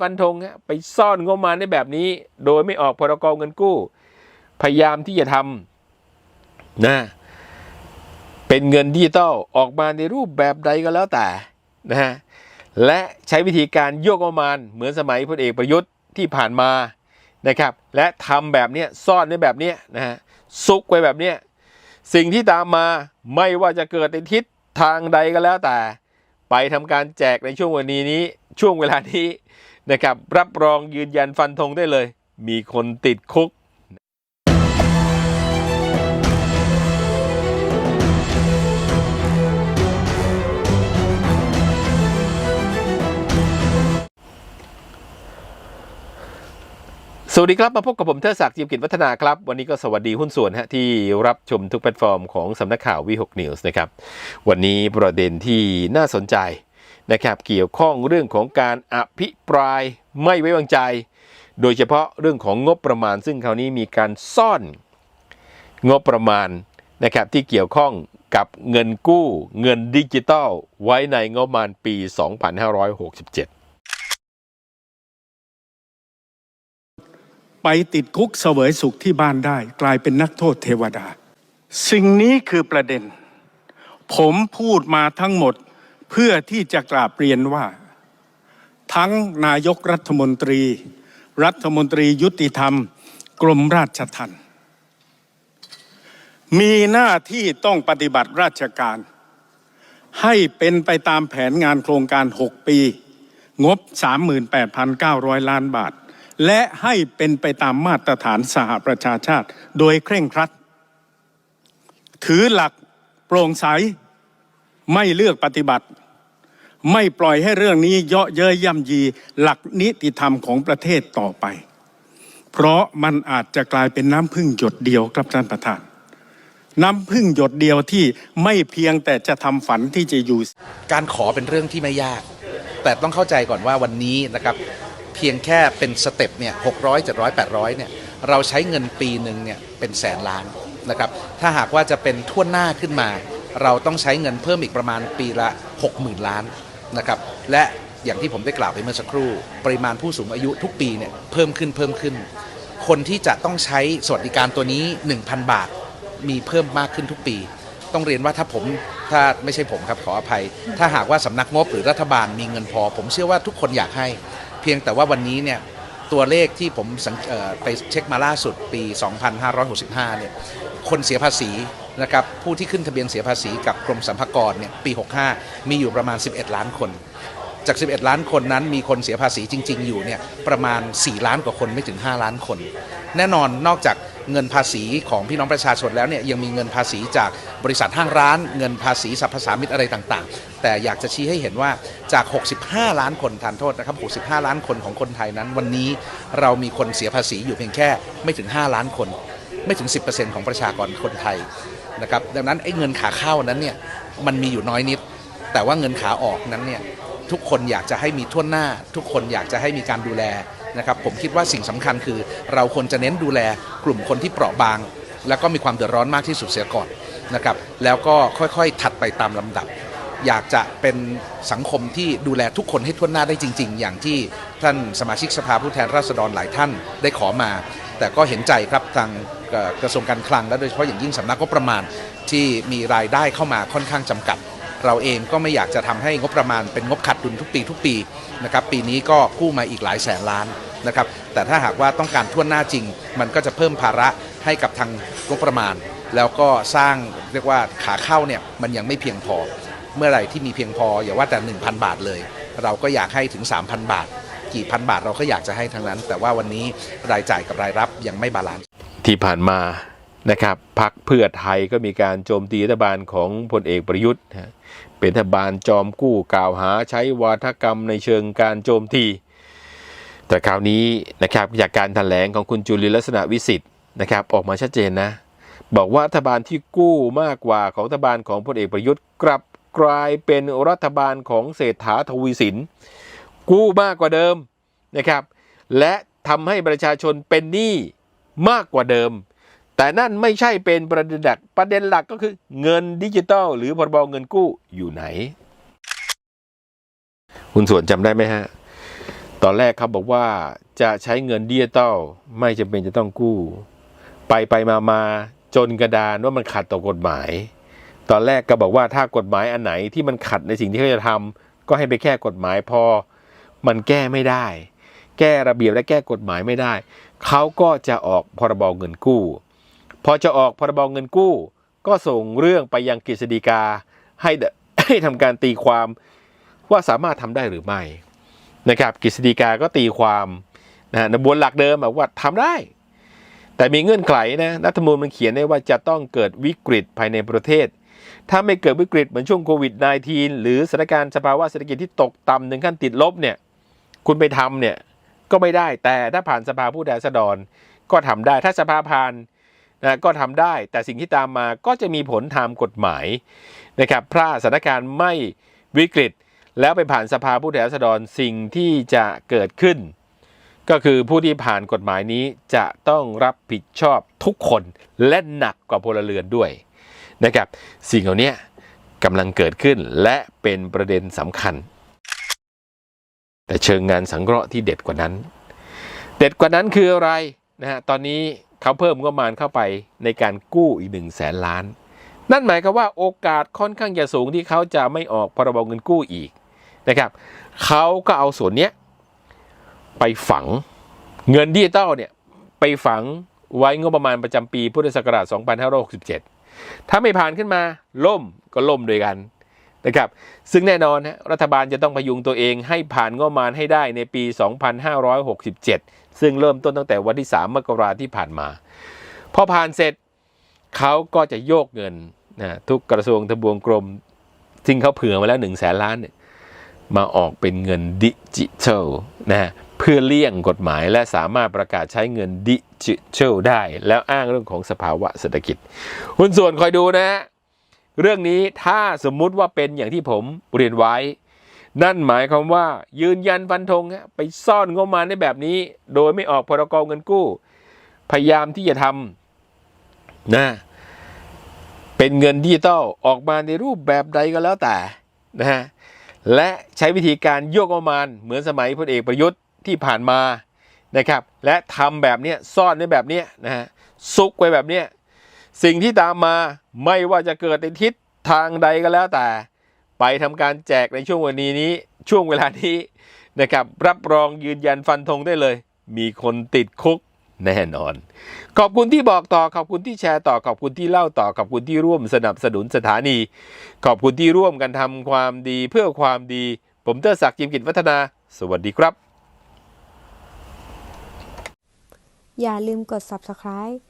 ฟันธงฮะไปซ่อนงบมาในแบบนี้ โดยไม่ออกพรกรเงินกู้ พยายามที่จะทำนะเป็นเงินดิจิตอลออกมาในรูปแบบใดก็แล้วแต่นะฮะและใช้วิธีการโยกงบประมาณเหมือนสมัยพลเอกประยุทธ์ที่ผ่านมานะครับและทำแบบเนี้ยซ่อนไว้แบบเนี้ยนะฮะซุกไว้แบบเนี้ยสิ่งที่ตามมาไม่ว่าจะเกิดในทิศทางใดก็แล้วแต่ ไปทำการแจกในช่วงวันนี้นี้ช่วงเวลานี้ นะครับ รับรองยืนยันฟันธงได้เลย มีคนติดคุกสวัสดีครับ มาพบกับผมเทอศักดิ์จิมกิจวัฒนาครับ วันนี้ก็สวัสดีหุ้นส่วนฮะที่รับชมทุกแพลตฟอร์มของสำนักข่าววีหกนิวส์นะครับ วันนี้ประเด็นที่น่าสนใจ นะครับเกี่ยวข้องเรื่องของการอภิปรายไม่ไว้วางใจ โดยเฉพาะเรื่องของงบประมาณ ซึ่งคราวนี้มีการซ่อนงบประมาณนะครับที่เกี่ยวข้องกับเงินกู้เงินดิจิตอลไว้ในงบประมาณปี 2567ไปติดคุกเสวยสุขที่บ้านได้ กลายเป็นนักโทษเทวดา สิ่งนี้คือประเด็น ผมพูดมาทั้งหมด เพื่อที่จะกราบเรียนว่า ทั้งนายกรัฐมนตรี รัฐมนตรียุติธรรม กรมราชทัณฑ์มีหน้าที่ต้องปฏิบัติราชการ ให้เป็นไปตามแผนงานโครงการ 6 ปี งบ 38,900 ล้านบาท และให้เป็นไปตามมาตรฐานสหประชาชาติ โดยเคร่งครัด ถือหลักโปร่งใส ไม่เลือกปฏิบัติ ไม่ปล่อยให้เรื่องนี้เยาะเย้ยย่ำยีหลักนิติธรรมของประเทศต่อไป เพราะมันอาจจะกลายเป็นน้ำพึ่งหยดเดียวครับท่านประธาน น้ำพึ่งหยดเดียวที่ไม่เพียงแต่จะทำฝันที่จะอยู่ การขอเป็นเรื่องที่ไม่ยาก แต่ต้องเข้าใจก่อนว่าวันนี้นะครับ เพียงแค่เป็นสเต็ปเนี่ยหกร้อยเจ็ดร้อยแปดร้อยเนี่ยเราใช้เงินปีหนึ่งเนี่ยเป็นแสนล้านนะครับถ้าหากว่าจะเป็นทั่วหน้าขึ้นมา เราต้องใช้เงินเพิ่มอีกประมาณปีละ 60,000 ล้าน นะครับและอย่างที่ผมได้กล่าวไปเมื่อสักครู่ ปริมาณผู้สูงอายุทุกปีเนี่ยเพิ่มขึ้นเพิ่มขึ้น คนที่จะต้องใช้สวัสดิการตัวนี้ 1,000 บาทมีเพิ่มมากขึ้นทุกปี ต้องเรียนว่าถ้าผมถ้าไม่ใช่ผมครับขออภัย ถ้าหากว่าสำนักงบหรือรัฐบาลมีเงินพอ ผมเชื่อว่าทุกคนอยากให้ เพียงแต่ว่าวันนี้เนี่ย ตัวเลขที่ผมไปเช็คมาล่าสุดปี 2565 เนี่ย คนเสียภาษีนะครับ ผู้ที่ขึ้นทะเบียนเสียภาษีกับกรมสรรพากรเนี่ย ปี 65 มีอยู่ประมาณ 11 ล้านคน จาก 11 ล้านคนนั้นมีคนเสียภาษีจริง ๆ อยู่เนี่ย ประมาณ 4 ล้านกว่าคนไม่ถึง 5 ล้านคน แน่นอนนอกจาก เงินภาษีของพี่น้องประชาชนแล้วเนี่ยยังมีเงินภาษีจากบริษัทห้างร้าน เงินภาษีสรรพสามิตอะไรต่างๆ แต่อยากจะชี้ให้เห็นว่าจาก 65 ล้านคนทานโทษนะครับ 65 ล้านคนของคนไทยนั้น วันนี้เรามีคนเสียภาษีอยู่เพียงแค่ไม่ถึง 5 ล้านคน ไม่ถึง 10%ของประชากรคนไทยนะครับดังนั้นไอ้เงินขาเข้านั้นเนี่ยมันมีอยู่น้อยนิด แต่ว่าเงินขาออกนั้นเนี่ยทุกคนอยากจะให้มีทั่วหน้า ทุกคนอยากจะให้มีการดูแล นะครับผมคิดว่าสิ่งสำคัญคือ เราควรจะเน้นดูแลกลุ่มคนที่เปราะบาง แล้วก็มีความเดือดร้อนมากที่สุดเสียก่อนนะครับแล้วก็ค่อยๆถัดไปตามลำดับ อยากจะเป็นสังคมที่ดูแลทุกคนให้ทั่วหน้าได้จริง ๆ อย่างที่ท่านสมาชิกสภาผู้แทนราษฎรหลายท่านได้ขอมา แต่ก็เห็นใจครับทางกระทรวงการคลังและโดยเฉพาะอย่างยิ่งสำนักงบประมาณที่มีรายได้เข้ามาค่อนข้างจำกัด เราเองก็ไม่อยากจะทำให้งบประมาณเป็นงบขาดดุลทุกปีทุกปีนะครับปีนี้ก็กู้มาอีกหลายแสนล้านนะครับแต่ถ้าหากว่าต้องการทั่วหน้าจริง มันก็จะเพิ่มภาระให้กับทางงบประมาณ แล้วก็สร้างเรียกว่าขาเข้าเนี่ยมันยังไม่เพียงพอ เมื่อไหร่ที่มีเพียงพออย่าว่าแต่ 1,000 บาทเลย เราก็อยากให้ถึง 3,000 บาท กี่พันบาทเราก็อยากจะให้ทั้งนั้น แต่ว่าวันนี้รายจ่ายกับรายรับยังไม่บาลานซ์ที่ผ่านมา นะครับพักเพื่อไทยก็มีการโจมตีรัฐบาลของพลเอกประยุทธ์นะเป็นรัฐบาลจอมกู้กล่าวหาใช้วาทกรรมในเชิงการโจมตี แต่คราวนี้นะครับจากการถแถลงของคุณจุลินลักษณะวิสิทธิ์นะครับออกมาชัดเจนนะบอกว่ารัฐบาลที่กู้มากกว่าของรัฐบาลของพลเอกประยุทธ์กลับกลายเป็นรัฐบาลของเศรษฐาทวีสิน กู้มากกว่าเดิมนะครับ และทำให้ประชาชนเป็นหนี้มากกว่าเดิม แต่นั่นไม่ใช่เป็นประเด็นหลักประเด็นหลักก็คือเงินดิจิตอลหรือพรบเงินกู้อยู่ไหน คุณส่วนจำได้ไหมฮะ ตอนแรกเขาบอกว่าจะใช้เงินดิจิตอลไม่จำเป็นจะต้องกู้ ไปไปมามาจนกระดานว่ามันขัดต่อกฎหมาย ตอนแรกก็บอกว่าถ้ากฎหมายอันไหนที่มันขัดในสิ่งที่เขาจะทำก็ให้ไปแก้กฎหมายพอ มันแก้ไม่ได้ แก้ระเบียบและแก้กฎหมายไม่ได้ เขาก็จะออกพรบเงินกู้ พอจะออกพรบเงินกู้ ก็ส่งเรื่องไปยังกฤษฎีกาให้ให้ทำการตีความว่าสามารถทำได้หรือไม่นะครับกฤษฎีกาก็ตีความนะฮะในบนหลักเดิมบอกว่าทำได้ แต่มีเงื่อนไขนะรัฐธรรมนูญมันเขียนได้ว่าจะต้องเกิดวิกฤตภายในประเทศ ถ้าไม่เกิดวิกฤตเหมือนช่วงโควิด -19 หรือสถานการณ์สภาวะเศรษฐกิจที่ตกต่ำถึงขั้นติดลบเนี่ยคุณไปทำเนี่ยก็ไม่ได้แต่ถ้าผ่านสภาผู้แทนราษฎรก็ทำได้ถ้าสภาผ่าน นะก็ทำได้ แต่สิ่งที่ตามมาก็จะมีผลทางกฎหมายนะครับถ้าสถานการณ์ไม่วิกฤต แล้วไปผ่านสภาผู้แทนราษฎรสิ่งที่จะเกิดขึ้น ก็คือผู้ที่ผ่านกฎหมายนี้จะต้องรับผิดชอบทุกคนและหนักกว่าพลเรือนด้วยนะครับสิ่งเหล่านี้กำลังเกิดขึ้นและเป็นประเด็นสำคัญ แต่เชิงงานสังเคราะห์ที่เด็ดกว่านั้น เด็ดกว่านั้นคืออะไรนะฮะตอนนี้ เขาเพิ่มงบประมาณเข้าไปในการกู้อีกหนึ่งแสนล้าน นั่นหมายความว่าโอกาสค่อนข้างจะสูงที่เขาจะไม่ออกพรบเงินกู้อีกนะครับเขาก็เอาส่วนเนี้ยไปฝังเงินดิจิตอลเนี่ยไปฝังไว้งบประมาณประจำปีพุทธศักราช 2567 ถ้าไม่ผ่านขึ้นมาล่มก็ล่มด้วยกัน นะครับซึ่งแน่นอนฮะรัฐบาลจะต้องพยุงตัวเองให้ผ่านงบประมาณให้ได้ในปี 2567 ซึ่งเริ่มต้นตั้งแต่วันที่ 3 มกราที่ผ่านมา พอผ่านเสร็จเขาก็จะโยกเงินนะทุกกระทรวงทบวงกรมซึ่งเขาเผื่อมาแล้ว1 0 0 0 0แสนล้านเนี่ยมาออกเป็นเงินดิจิทัลนะเพื่อเลี่ยงกฎหมายและสามารถประกาศใช้เงินดิจิทัลได้ แล้วอ้างเรื่องของสภาวะเศรษฐกิจหุ้นส่วนคอยดูนะฮะ เรื่องนี้ถ้าสมมุติว่าเป็นอย่างที่ผมเรียนไว้ นั่นหมายความว่า ยืนยันฟันธงฮะไปซ่อนงบประมาณได้แบบนี้ โดยไม่ออกพรกเงินกู้ พยายามที่จะทำนะเป็นเงินดิจิตอลออกมาในรูปแบบใดก็แล้วแต่นะฮะและใช้วิธีการโยกงบประมาณเหมือนสมัยพลเอกประยุทธ์ที่ผ่านมานะครับ และทำแบบเนี้ยซ่อนไว้แบบเนี้ยนะฮะซุกไว้แบบเนี้ย สิ่งที่ตามมาไม่ว่าจะเกิดในทิศทางใดก็แล้วแต่ ไปทำการแจกในช่วงวันนี้นี้ช่วงเวลานี้นะครับ รับรองยืนยันฟันธงได้เลย มีคนติดคุกแน่นอน ขอบคุณที่บอกต่อ ขอบคุณที่แชร์ต่อ ขอบคุณที่เล่าต่อ ขอบคุณที่ร่วมสนับสนุนสถานี ขอบคุณที่ร่วมกันทำความดีเพื่อความดี ผมเตอร์ศักดิ์จิมกิจวัฒนา สวัสดีครับ อย่าลืมกด subscribe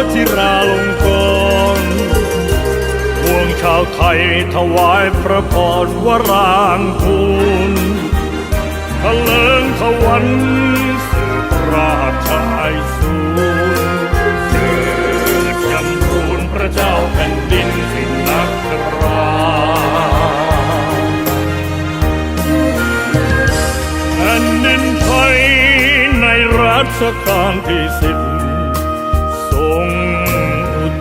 หาวชิราลงกรพวงชาวไทยถวายพระพรวรางคูลทะเลิงทวันสืบราชายสูรเกิดจำรูนพระเจ้าแผ่นดินสินักราแผ่นดินไทยในรัชกาลที่สิบ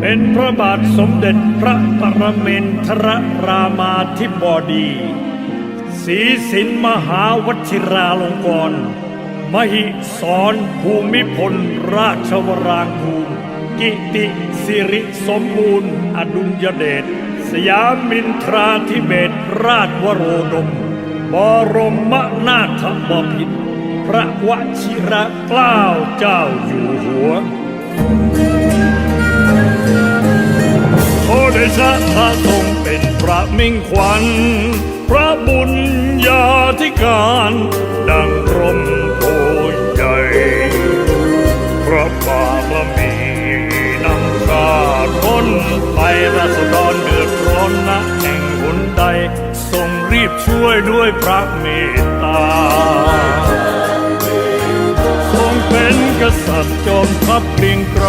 เป็นพระบาทสมเด็จพระปรเมนทรรามาธิบดีศรีสินมหาวชิราลงกรณ์มหิสรภูมิพลราชวรางคูลกิติสิริสมบูรณ์ อดุลยเดชสยามินทราธิเบศราชวโรดม บรมนาถบพิตรพระวชิระเกล้าเจ้าอยู่หัว ชะพระทรงเป็นพระมิ่งขวัญ พระบุญญาธิการ ดังรมโพใหญ่พระบารมีนำข้าร้นไปราษฎรเดือดร้อนนะแห่งหนใด ทรงรีบช่วยด้วยพระเมตตา ทรงเป็นกษัตริย์จอมทัพเกรียงไกร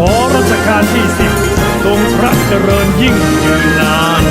ขอรัชกาลที่สิบทรงพระเจริญยิ่งยืนนาน